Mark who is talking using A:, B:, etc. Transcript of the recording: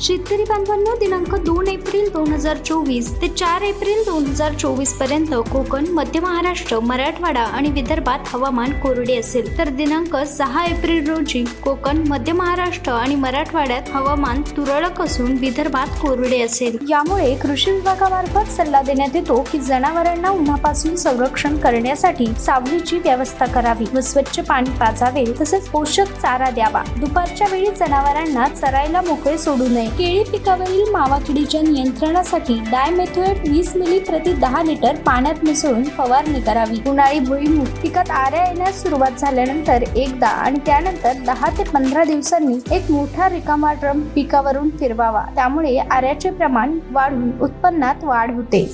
A: शेतकरी बांधवांना दिनांक दोन एप्रिल दोन हजार चोवीस ते चार एप्रिल दोन हजार चोवीसपर्यंत कोकण मध्य महाराष्ट्र मराठवाडा आणि विदर्भात हवामान कोरडे असेल. तर दिनांक सहा एप्रिल रोजी कोकण मध्य महाराष्ट्र आणि मराठवाड्यात हवामान तुरळक असून विदर्भात कोरडे असेल. यामुळे कृषी विभागामार्फत सल्ला देण्यात येतो की जनावरांना उन्हापासून संरक्षण करण्यासाठी सावलीची व्यवस्था करावी व स्वच्छ पाणी पाजावे तसेच पोषक चारा द्यावा. दुपारच्या वेळी जनावरांना चरायला मोकळे सोडू नये. केळी पिकावरील मावा किडीच्या नियंत्रणासाठी डायमेथोएट वीस मिली प्रति दहा लिटर पाण्यात मिसळून फवारणी करावी. उन्हाळी भुईमूग पिकात आऱ्या येण्यास सुरुवात झाल्यानंतर एकदा आणि त्यानंतर दहा ते पंधरा दिवसांनी एक मोठा रिकामा ड्रम पिकावरून फिरवावा. त्यामुळे आऱ्याचे प्रमाण वाढून उत्पन्नात वाढ होते.